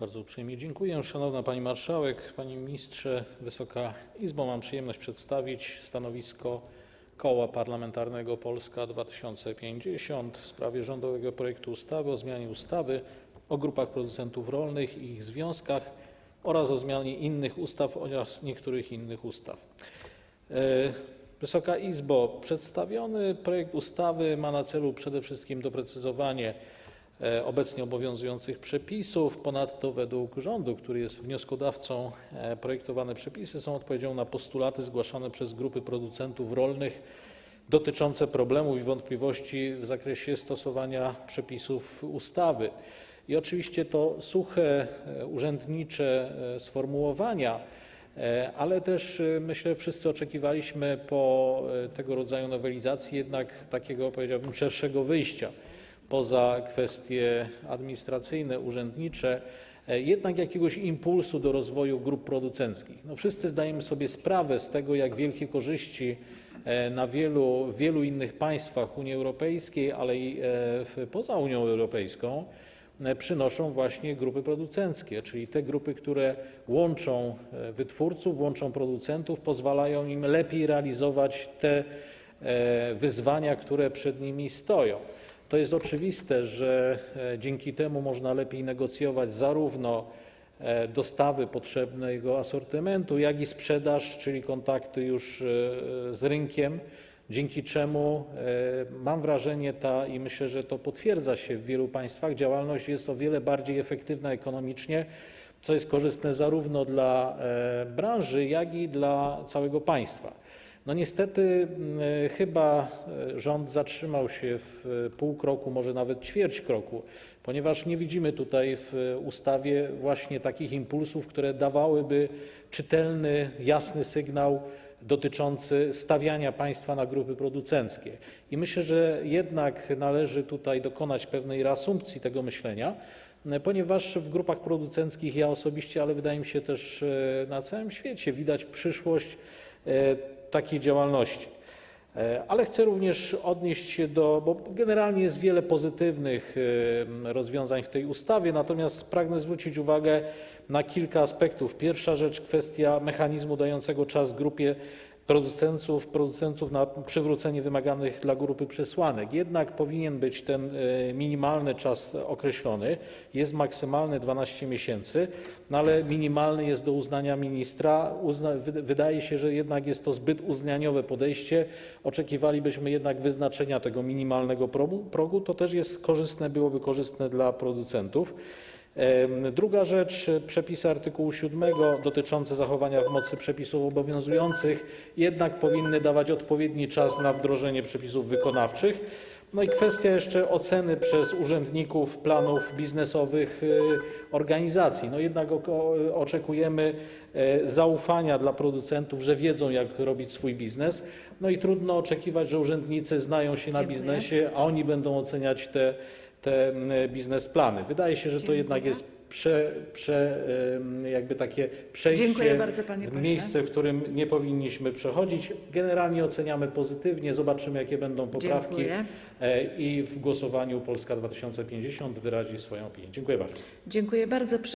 Bardzo uprzejmie dziękuję. Szanowna Pani Marszałek, Panie Ministrze, Wysoka Izbo, mam przyjemność przedstawić stanowisko Koła Parlamentarnego Polska 2050 w sprawie rządowego projektu ustawy o zmianie ustawy o grupach producentów rolnych i ich związkach oraz o zmianie innych ustaw oraz niektórych innych ustaw. E, Wysoka Izbo, przedstawiony projekt ustawy ma na celu przede wszystkim doprecyzowanie obecnie obowiązujących przepisów. Ponadto według rządu, który jest wnioskodawcą, e, projektowane przepisy są odpowiedzią na postulaty zgłaszane przez grupy producentów rolnych dotyczące problemów i wątpliwości w zakresie stosowania przepisów ustawy. I oczywiście to suche, e, urzędnicze e, sformułowania, e, ale też e, myślę, wszyscy oczekiwaliśmy po e, tego rodzaju nowelizacji jednak takiego, powiedziałbym, szerszego wyjścia poza kwestie administracyjne, urzędnicze, e, jednak jakiegoś impulsu do rozwoju grup producenckich. No wszyscy zdajemy sobie sprawę z tego, jak wielkie korzyści e, na wielu, wielu innych państwach Unii Europejskiej, ale i e, poza Unią Europejską przynoszą właśnie grupy producenckie, czyli te grupy, które łączą wytwórców, łączą producentów, pozwalają im lepiej realizować te wyzwania, które przed nimi stoją. To jest oczywiste, że e, dzięki temu można lepiej negocjować zarówno e, dostawy potrzebnego asortymentu, jak i sprzedaż, czyli kontakty już e, z rynkiem, dzięki czemu mam wrażenie ta i myślę, że to potwierdza się w wielu państwach, działalność jest o wiele bardziej efektywna ekonomicznie, co jest korzystne zarówno dla branży, jak i dla całego państwa. No niestety mm, e, chyba e, rząd zatrzymał się w e, pół kroku, może nawet ćwierć kroku, ponieważ nie widzimy tutaj w ustawie właśnie takich impulsów, które dawałyby czytelny, jasny sygnał dotyczący stawiania państwa na grupy producenckie. I myślę, że jednak należy tutaj dokonać pewnej reasumpcji tego myślenia, ponieważ w grupach producenckich ja osobiście, ale wydaje mi się też na całym świecie widać przyszłość takiej działalności. E, Ale chcę również odnieść się do, bo generalnie jest wiele pozytywnych e, rozwiązań w tej ustawie, natomiast pragnę zwrócić uwagę na kilka aspektów. Pierwsza rzecz, kwestia mechanizmu dającego czas grupie producentów, producentów na przywrócenie wymaganych dla grupy przesłanek. Jednak powinien być ten e, minimalny czas określony, jest maksymalny 12 miesięcy, no ale minimalny jest do uznania ministra. Uzna, wy- wydaje się, że jednak jest to zbyt uznaniowe podejście. Oczekiwalibyśmy jednak wyznaczenia tego minimalnego progu. To też jest korzystne, byłoby korzystne dla producentów. Druga rzecz, przepisy artykułu 7 dotyczące zachowania w mocy przepisów obowiązujących jednak powinny dawać odpowiedni czas na wdrożenie przepisów wykonawczych. No i kwestia jeszcze oceny przez urzędników planów biznesowych e, organizacji. No jednak oko- oczekujemy e, zaufania dla producentów, że wiedzą jak robić swój biznes. No i trudno oczekiwać, że urzędnicy znają się na biznesie, a oni będą oceniać te, te mm, biznesplany. Wydaje się, że to jednak jest prze, prze, em, jakby takie przejście bardzo, w miejsce, w którym nie powinniśmy przechodzić. Generalnie oceniamy pozytywnie, zobaczymy jakie będą poprawki Dziękuję. e, i w głosowaniu Polska 2050 wyrazi swoją opinię. Dziękuję bardzo. Dziękuję bardzo.